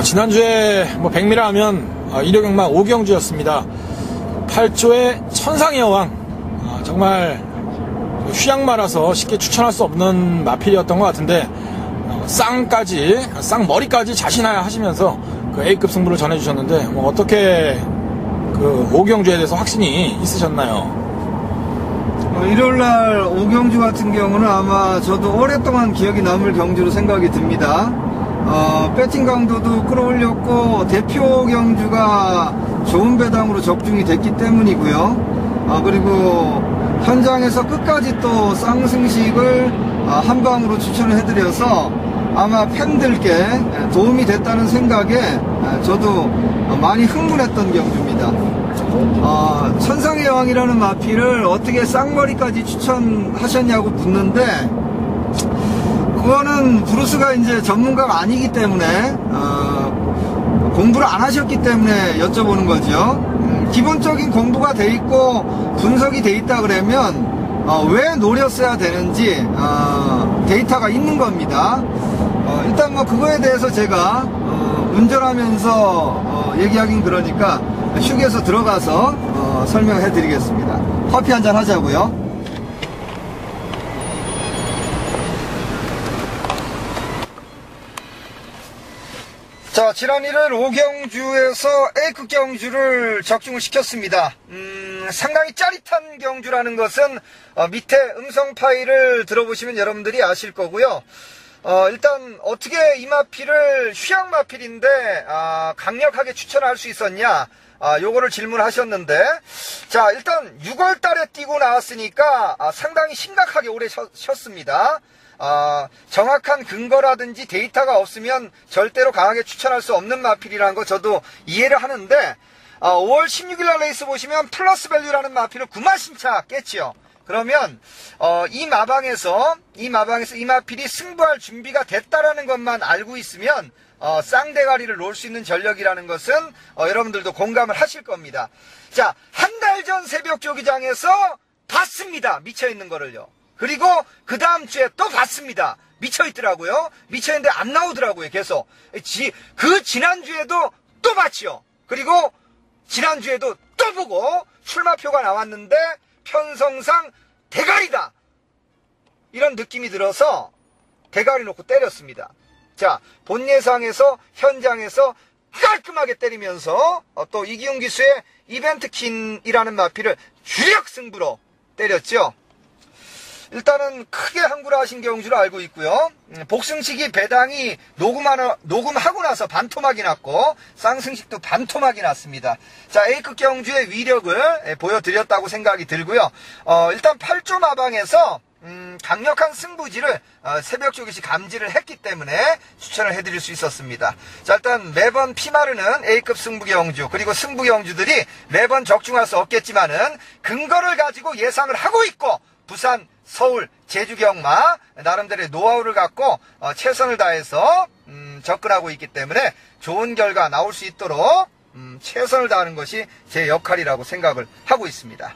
아, 지난주에 뭐 백미라 하면 아, 일요경마 오경주였습니다. 8조의 천상의 여왕. 아, 정말 휴양마라서 쉽게 추천할 수 없는 마필이었던 것 같은데 어, 쌍까지 쌍머리까지 자신하여 하시면서 그 A급 승부를 전해주셨는데 뭐 어떻게 그 오경주에 대해서 확신이 있으셨나요? 어, 일요일 날 오경주 같은 경우는 아마 저도 오랫동안 기억이 남을 경주로 생각이 듭니다. 어, 배팅 강도도 끌어올렸고 대표 경주가 좋은 배당으로 적중이 됐기 때문이고요. 어, 그리고 현장에서 끝까지 또 쌍승식을 어, 한 방으로 추천을 해드려서 아마 팬들께 도움이 됐다는 생각에 에, 저도 많이 흥분했던 경주입니다. 어, 천상의 여왕이라는 마피를 어떻게 쌍머리까지 추천하셨냐고 묻는데 그거는 브루스가 이제 전문가가 아니기 때문에 어, 공부를 안 하셨기 때문에 여쭤보는 거죠. 음, 기본적인 공부가 돼 있고 분석이 돼 있다 그러면 어, 왜 노렸어야 되는지 어, 데이터가 있는 겁니다. 어, 일단 뭐 그거에 대해서 제가 어, 운전하면서 어, 얘기하긴 그러니까 휴게소 들어가서 어, 설명해 드리겠습니다. 커피 한 잔 하자고요. 자, 지난 일요일 오경주에서 A급 경주를 적중을 시켰습니다. 음, 상당히 짜릿한 경주라는 것은 어, 밑에 음성 파일을 들어보시면 여러분들이 아실 거고요. 어, 일단 어떻게 이 마필을 휴양 마필인데 아, 강력하게 추천할 수 있었냐? 아, 요거를 질문하셨는데 자, 일단 6월 달에 뛰고 나왔으니까 아, 상당히 심각하게 오래 쉬, 쉬었습니다. 아, 정확한 근거라든지 데이터가 없으면 절대로 강하게 추천할 수 없는 마필이라는 거 저도 이해를 하는데 아, 5월 16일 날 레이스 보시면 플러스 밸류라는 마필을 9만 신차 깼지요. 그러면 어, 이 마방에서 이 마방에서 이 마필이 승부할 준비가 됐다라는 것만 알고 있으면 어, 쌍대가리를 놓을 수 있는 전력이라는 것은 어, 여러분들도 공감을 하실 겁니다. 자, 한 달 전 새벽 조기장에서 봤습니다. 미쳐 있는 거를요. 그리고 그 다음 주에 또 봤습니다. 미쳐 있더라고요. 미쳐 있는데 안 나오더라고요. 계속. 지, 그 지난주에도 또 봤지요. 그리고 지난주에도 또 보고 출마표가 나왔는데 편성상 대가리다. 이런 느낌이 들어서 대가리 놓고 때렸습니다. 자, 본 예상에서 현장에서 깔끔하게 때리면서 어, 또 이기용 기수의 이벤트 킨이라는 마피를 주력 승부로 때렸죠. 일단은 크게 항구라하신 경주를 알고 있고요. 음, 복승식이 배당이 녹음하나, 녹음하고 나서 반토막이 났고 쌍승식도 반토막이 났습니다. 자 A급 경주의 위력을 예, 보여드렸다고 생각이 들고요. 어, 일단 8조 마방에서 음, 강력한 승부지를 어, 새벽 조기시 감지를 했기 때문에 추천을 해드릴 수 있었습니다. 자 일단 매번 피마르는 A급 승부 경주 그리고 승부 경주들이 매번 적중할 수 없겠지만은 근거를 가지고 예상을 하고 있고 부산 서울, 제주 경마 나름대로의 노하우를 갖고 어, 최선을 다해서 음, 접근하고 있기 때문에 좋은 결과 나올 수 있도록 음, 최선을 다하는 것이 제 역할이라고 생각을 하고 있습니다.